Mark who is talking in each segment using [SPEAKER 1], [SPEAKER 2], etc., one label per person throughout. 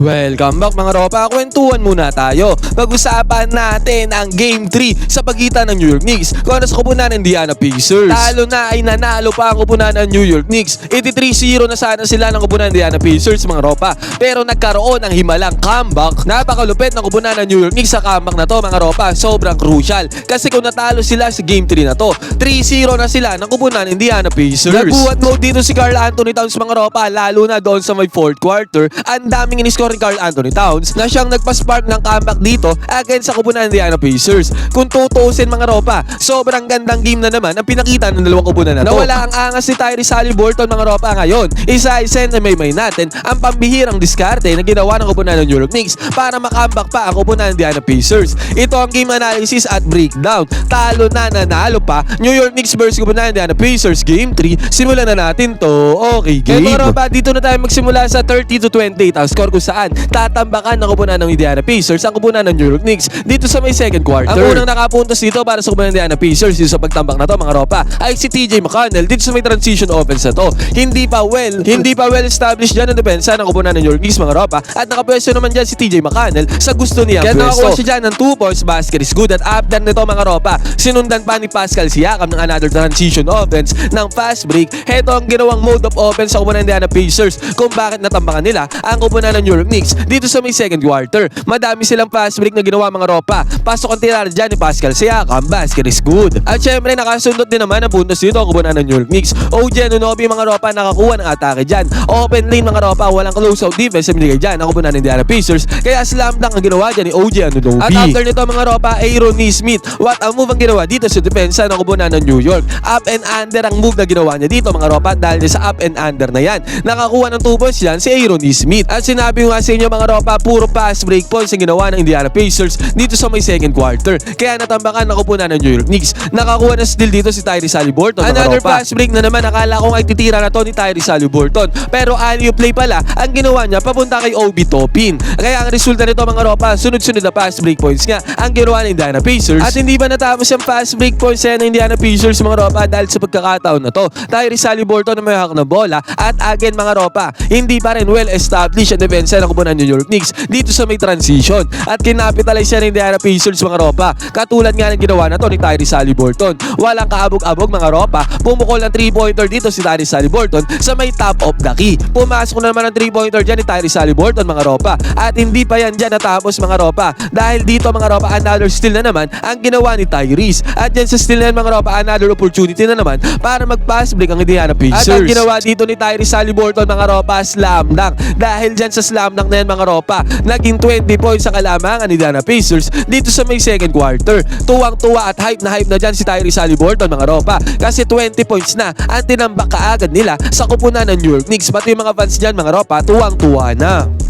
[SPEAKER 1] Welcome back mga ropa, kwentuhan muna tayo. Pag-usapan natin ang Game 3 sa pagitan ng New York Knicks kontra sa kupunan ng Indiana Pacers. Talo na ay nanalo pa ang kupunan ng New York Knicks. 83-0 na sana sila ng kupunan ng Indiana Pacers mga ropa. Pero nagkaroon ng himalang comeback. Napakalupit ng kupunan ng New York Knicks sa comeback na to mga ropa. Sobrang crucial. Kasi kung natalo sila sa Game 3 na to, 3-0 na sila ng kupunan ng Indiana Pacers. Nagbuhat mode dito si Carl Anthony Towns mga ropa, lalo na doon sa may fourth quarter. Ang daming in-score ni Carl Anthony Towns na siyang nagpa-spark ng comeback dito against sa kupunan ng Indiana Pacers. Kung tutuusin mga ropa, sobrang gandang game na naman ang pinakita ng dalawang kupunan na to. Nawala ang angas si Tyrese Halliburton mga ropa ngayon. Isa-isa na may may natin ang pambihirang diskarte na ginawa ng kupunan ng New York Knicks para makambak pa ang kupunan ng Indiana Pacers. Ito ang game analysis at breakdown. Talo na nanalo pa New York Knicks versus kupunan ng Indiana Pacers Game 3. Simulan na natin to. Okay, game. Kaya mga ropa, dito na tayo magsimula sa 30 to 28 ang score kung saan tatambakan ng kupunan ng Indiana Pacers ang kupunan ng New York Knicks dito sa may second quarter. Ang unang nakapuntos dito para sa kupunan ng Indiana Pacers dito sa pagtambak na to mga ropa ay si TJ McConnell dito sa may transition offense na to. Hindi pa well, hindi pa well established dyan ang depensa ng kupunan ng New York Knicks mga ropa at nakapwesto naman dyan si TJ McConnell sa gusto niya. Kaya nakakuha siya dyan ng 2 points basket is good at after nito mga ropa sinundan pa ni Pascal Siakam ng another transition offense ng fast break. Heto ang ginawang mode of offense sa kupunan ng Indiana Pacers kung bakit natambakan nila ang kupunan ng New York Knicks dito sa may second quarter. Madami silang fast break na ginawa mga ropa. Pasok ang tirada dyan ni Pascal Siakam. Basket is good. At syempre nakasundot din naman ang puntos dito ang kupunan ng New York Knicks. OG Anunoby mga ropa nakakuha ng atake dyan. Open lane mga ropa. Walang close out defense sa binigay dyan ang kupunan ng Indiana Pacers. Kaya slam dunk ang ginawa dyan ni OG Anunoby. At after nito mga ropa, Aaron Nesmith. What a move ang ginawa dito sa depensa ng kupunan ng New York. Up and under ang move na ginawa niya dito mga ropa dahil sa up and under na yan. Nakakuha ng 2 points yan si Aaron Nesmith. At sinabi ko nga sa inyo mga ropa, puro pass break points ang ginawa ng Indiana Pacers dito sa may second quarter. Kaya natambakan ng kupunan ng New York Knicks. Nakakuha ng steal dito si Tyrese Halliburton.
[SPEAKER 2] Another
[SPEAKER 1] ropa. pass break na naman akala ko ay titira na to ni Tyrese Halliburton. Pero alley play pala ang ginawa niya papunta kay Obi Topin. Kaya ang resulta nito mga ropa, sunod-sunod na fast break points nga ang ginawa ng Indiana Pacers. At hindi ba natapos yung fast break points ng Indiana Pacers mga ropa dahil sa pagkakataon na to. Tyrese Halliburton na may hawak ng bola at again mga ropa, hindi pa rin well established ang depensa ng kupunan ng New York Knicks dito sa may transition. At kinapitalize siya ng Indiana Pacers mga ropa. Katulad nga ng ginawa na to ni Tyrese Halliburton. Walang kaabog-abog mga ropa. Pumukol ng 3-pointer dito si Tyrese Halliburton sa may top of the key. Pumasok na naman ang 3-pointer dyan ni Tyrese Halliburton mga ropa. At hindi pa yan dyan natapos mga ropa. Dahil dito mga ropa, another steal na naman ang ginawa ni Tyrese. At dyan sa steal na yan mga ropa, another opportunity na naman para mag-pass break ang Indiana Pacers. At ang ginawa dito ni Tyrese Halliburton mga ropa, slam dunk. Dahil dyan sa slam dunk na yan mga ropa, naging 20 points sa kalamangan ni Indiana Pacers dito sa may second quarter. Tuwang-tuwa at hype na hype na dyan si Tyrese Halliburton mga ropa. Kasi 20 points na ang tinambak kaagad nila sa kupunan ng New York Knicks. Pati yung mga fans dyan mga ropa, tuwang-tuwa na.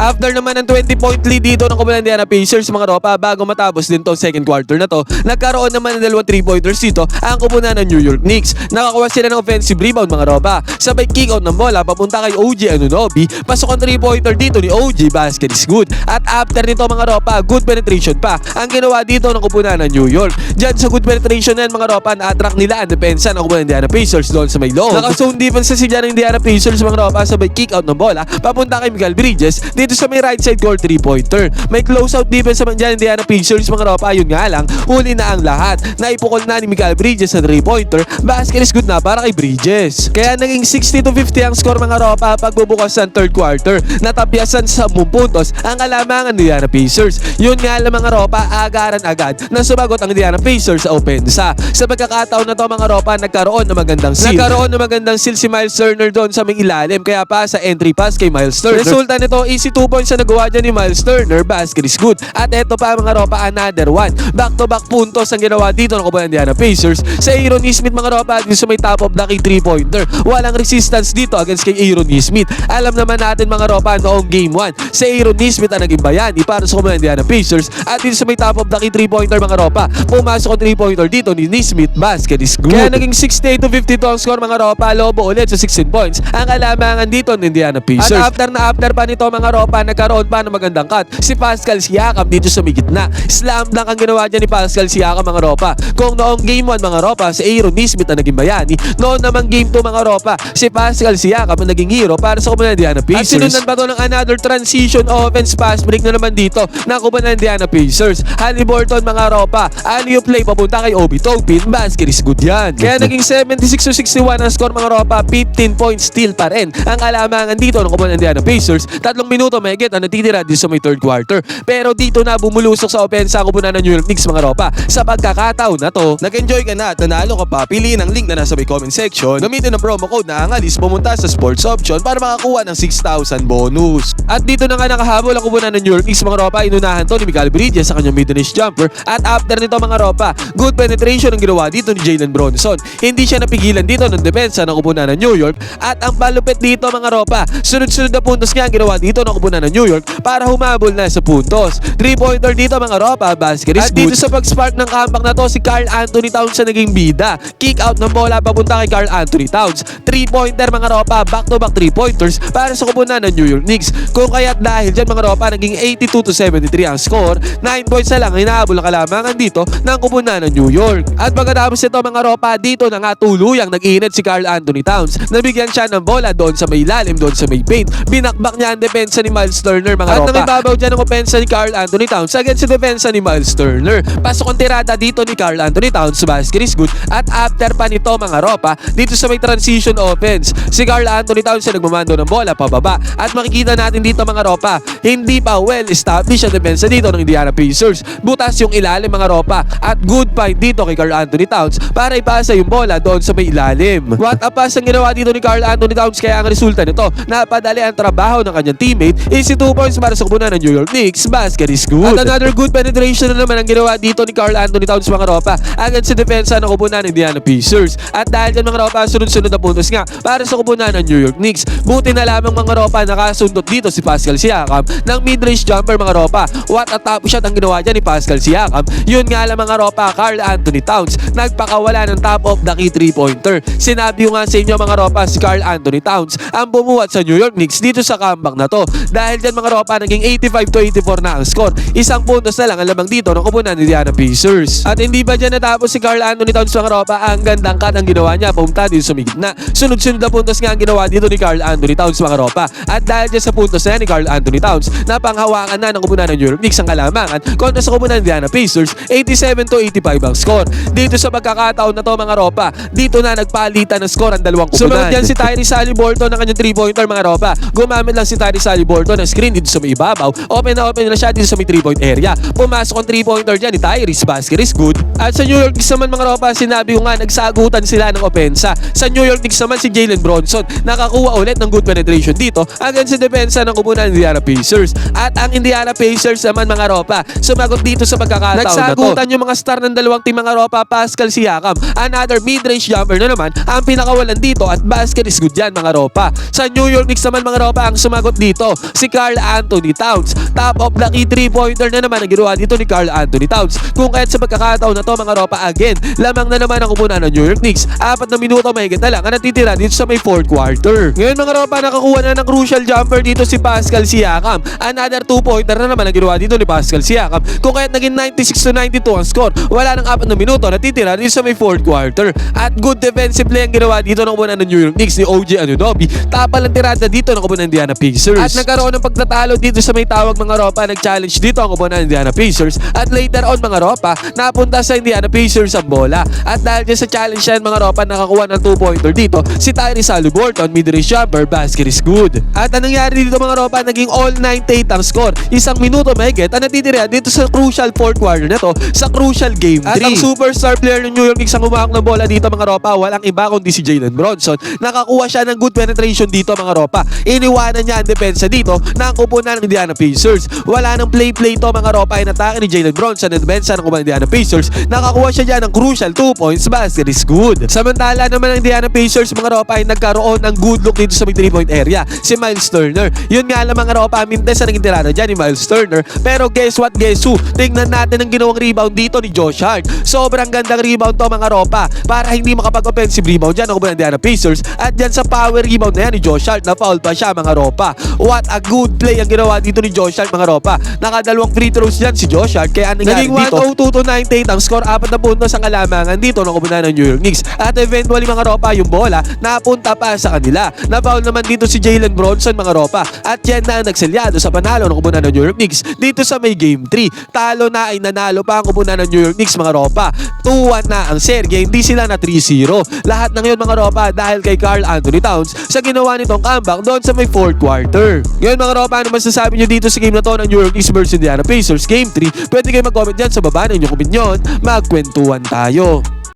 [SPEAKER 3] After
[SPEAKER 1] naman ng 20 point lead dito ng Kumalan Indiana Pacers mga ropa bago matapos din to second quarter na to, nagkaroon naman ng dalawang 3 pointers dito ang kupunan ng New York Knicks. Nakakuha sila ng offensive rebound mga ropa. Sabay kick out ng bola papunta kay OG Anunoby. Pasok ang 3 pointer dito ni OG, basket is good. At after nito mga ropa, good penetration pa ang ginawa dito ng kupunan ng New York. Diyan sa good penetration na mga ropa, na-attract nila ang depensa ng kupunan ng Pacers doon sa may loob. Naka-zone defense na si dyan ng Indiana Pacers mga ropa sabay kick out ng bola papunta kay Miguel Bridges dito sa may right side goal 3-pointer. May close out defense naman dyan Indiana Pacers mga ropa yun nga lang huli na ang lahat. Naipukol na ni Miguel Bridges sa 3-pointer. Basket is good na para kay Bridges. Kaya naging 60 to 50 ang score mga ropa pagbubukas ng third quarter. Natapyasan sa 10 puntos ang kalamangan ng Indiana Pacers. Yun nga lang mga ropa agaran agad na sumagot ang Indiana Pacers sa opensa. Sa pagkakataon na to mga ropa nagkaroon ng magandang seal. Nagkaroon ng magandang seal si Miles Turner doon sa may ilalim kaya pa sa entry pass kay Miles Turner. Resulta nito easy 2 points na nagawa dyan ni Miles Turner. Basket is good. At eto pa mga ropa another one. Back to back puntos ang ginawa dito ng Kubayan Indiana Pacers. Sa Aaron Nesmith mga ropa dito sa may top of the key 3 pointer. Walang resistance dito against kay Aaron Nesmith. Alam naman natin mga ropa noong game 1. Sa Aaron Nesmith ang naging bayani para sa Kubayan Indiana Pacers. At dito sa may top of the key 3 pointer mga ropa. Pumasok ang 3 pointer dito ni Nesmith. Basket is good. Kaya naging 68 to 52 ang score mga ropa. Lobo ulit sa 16 points. Ang kalamangan dito ng Indiana Pacers. At after na after pa nito mga mga ropa, nagkaroon pa ng magandang cut. Si Pascal Siakam dito sa may gitna. Slam dunk ang ginawa dyan ni Pascal Siakam mga ropa. Kung noong game 1 mga ropa, si Aaron Nismith ang naging bayani. Noon naman game 2 mga ropa, si Pascal Siakam ang naging hero para sa Kubunan Indiana Pacers. At sinundan pa to ng another transition offense pass break na naman dito ng Kubunan Indiana Pacers. Halliburton mga ropa, alley play papunta kay Obi Topin, basket is good yan. Kaya naging 76 to 61 ang score mga ropa, 15 points still pa rin. Ang alamangan dito ng Kubunan Indiana Pacers, tatlong minuto may get ang natitira dito sa may third quarter. Pero dito na bumulusok sa opensa ang Kubunan ng New York Knicks mga ropa. Sa pagkakataon na to, nag-enjoy ka na at nanalo ka pa, piliin ang link na nasa may comment section. Gamitin ang promo code na angalis pumunta sa sports option para makakuha ng 6,000 bonus. At dito na nga nakahabol ang kubunan ng New York Knicks mga ropa. Inunahan to ni Miguel Bridges sa kanyang mid-range jumper. At after nito mga ropa, good penetration ang ginawa dito ni Jalen Bronson. Hindi siya napigilan dito ng depensa ng kubunan ng New York. At ang palupit dito mga ropa, sunod-sunod na puntos nga ang ginawa dito ng kubunan ng New York para humabol na sa puntos. 3-pointer dito mga ropa, basket is At dito sa pag-spark ng comeback na to, si Carl Anthony Towns sa naging bida. Kick out ng bola papunta kay Carl Anthony Towns. 3-pointer mga ropa, back-to-back 3-pointers para sa kubunan ng New York Knicks. Kung kaya't dahil dyan mga ropa, naging 82 to 73 ang score. 9 points na lang ang hinahabol ng kalamangan dito ng kubunan ng New York. At pagkatapos nito mga ropa, dito na nga tuluyang nag-init si Carl Anthony Towns. Nabigyan siya ng bola doon sa may ilalim, doon sa may paint. Binakbak niya ang depensa ni Miles Turner mga
[SPEAKER 2] At
[SPEAKER 1] ropa. At nangibabaw dyan ang opensa ni Carl Anthony Towns against sa depensa ni Miles Turner. Pasok ang tirada dito ni Carl Anthony Towns, basket is good. At after pa nito mga ropa, dito sa may transition offense, si Carl Anthony Towns ang nagmamando ng bola pababa. At makikita natin dito mga ropa, hindi pa well established ang depensa dito ng Indiana Pacers. Butas yung ilalim mga ropa at good fight dito kay Carl Anthony Towns para ipasa yung bola doon sa may ilalim. What a pass ang ginawa dito ni Carl Anthony Towns kaya ang resulta nito, napadali ang trabaho ng kanyang teammate, easy 2 points para sa kubunan ng New York Knicks, basket is good. At another good penetration na naman ang ginawa dito ni Carl Anthony Towns mga ropa against sa depensa ng kubunan ng Indiana Pacers. At dahil dyan mga ropa, sunod-sunod na puntos nga para sa kubunan ng New York Knicks. Buti na lamang mga ropa nakasundot dito si Pascal Siakam ng mid-range jumper mga ropa. What a top shot ang ginawa dyan ni Pascal Siakam. Yun nga lang mga ropa, Carl Anthony Towns nagpakawala ng top of the key 3-pointer. Sinabi ko nga sa inyo mga ropa si Carl Anthony Towns ang bumuhat sa New York Knicks dito sa comeback na to. Dahil dyan mga ropa naging 85 to 84 na ang score. Isang puntos na lang ang lamang dito ng kupunan ni Indiana Pacers. At hindi ba dyan natapos si Carl Anthony Towns mga ropa ang gandang cut ang ginawa niya pumunta dito sa gitna. Sunod-sunod na puntos nga ang ginawa dito ni Carl Anthony Towns mga ropa. At dahil dyan sa puntos na ni Carl Anthony Towns, napanghawakan na ng kupunan ng New York Knicks ang kalamangan kontra sa kupunan ng Indiana Pacers, 87 to 85 ang score. Dito sa pagkakataon na to mga ropa, dito na nagpalitan ng score ang dalawang kupunan. Sumunod yan si Tyrese Halliburton ng kanyang 3-pointer mga ropa. Gumamit lang si Tyrese Halliburton ng screen dito sa may ibabaw. Open na open na siya dito sa may 3-point area. Pumasok ang 3-pointer dyan ni Tyrese. Basket is good. At sa New York Knicks naman mga ropa, sinabi ko nga nagsagutan sila ng opensa. Sa New York Knicks naman si Jalen Bronson nakakuha ulit ng good penetration dito against sa depensa ng kupunan ng Indiana Pacers. At ang Indiana Pacers naman mga ropa, sumagot dito sa pagkakataon na to. Nagsagutan yung mga star ng dalawang team mga ropa, Pascal Siakam. Another mid-range jumper na naman ang pinakawalan dito at basket is good yan mga ropa. Sa New York Knicks naman mga ropa ang sumagot dito si Carl Anthony Towns. Top of key 3-pointer na naman ang ginawa dito ni Carl Anthony Towns. Kung kaya't sa pagkakataon na to mga ropa again, lamang na naman ang kupunan ng New York Knicks. Apat na minuto mahigit na lang ang natitira dito sa may fourth quarter. Ngayon mga ropa nakakuha na ng crucial jumper dito si Pascal Siakam. Another 2-pointer na naman ang ginawa dito ni Pascal Siakam. Kung kaya't naging 96 to 92 ang score, wala nang apat na minuto natitira dito sa may fourth quarter. At good defensive play ang ginawa dito ng kupunan ng New York Knicks ni OG Anunoby. Tapal ang tirada dito ng kupunan ng Indiana Pacers. At nagkaroon ng pagtatalo dito sa may tawag mga ropa. Nag-challenge dito ang kupunan ng Indiana Pacers. At later on mga ropa, napunta sa Indiana Pacers ang bola. At dahil dyan sa challenge yan mga ropa, nakakuha ng 2-pointer dito si Tyrese Halliburton, mid-range jumper, basket is good. At anong nangyari dito mga ropa, naging all 98 ang score. Isang minuto mahigit ang natitira dito sa crucial fourth quarter na to sa crucial game 3. At ang superstar player ng New York Knicks ang umahak ng bola dito mga ropa, walang iba kundi si Jalen Bronson. Nakakuha siya ng good penetration dito mga ropa. Iniwanan niya ang depensa dito ng kupunan ng Indiana Pacers. Wala nang play-play to mga ropa. Inatake ni Jalen Bronson ang depensa ng kupunan ng Indiana Pacers. Nakakuha siya dyan ng crucial 2 points. Basket is good. Samantala naman ang Indiana Pacers mga ropa ay nagkaroon ng good look dito sa may 3-point area. Si Miles Turner. Yun nga lang mga ropa, mintes na naging tirada dyan ni Miles Turner. Pero guess what, guess who? Tingnan natin ang ginawang rebound dito ni Josh Hart. Sobrang gandang rebound to mga ropa para hindi makapag-offensive rebound dyan ang ng Indiana Pacers. At dyan sa power rebound na yan ni Josh Hart na foul pa siya mga ropa. What a good play ang ginawa dito ni Josh Hart mga ropa. Nakadalawang free throws yan si Josh Hart kaya ang nangyari
[SPEAKER 2] Naging
[SPEAKER 1] dito 102 to 98 ang score 4 na puntos ang kalamangan dito ng kubunan ng New York Knicks. At eventually mga ropa yung bola napunta pa sa kanila. Napaul naman dito si Jalen Bronson mga ropa. At yan na ang nagselyado sa panalo ng kubunan ng New York Knicks dito sa may game 3. Talo na ay nanalo pa ang kubunan ng New York Knicks mga ropa. 2-1 na ang serye, hindi sila na 3-0. Lahat ng yun mga ropa dahil kay Carl Anthony Towns sa ginawa nitong comeback doon sa may fourth quarter. Ngayon mga ropa, ano masasabi nyo dito sa game na to ng New York Knicks versus Indiana Pacers Game 3? Pwede kayo mag-comment dyan sa baba ng inyong opinion. Magkwentuhan tayo.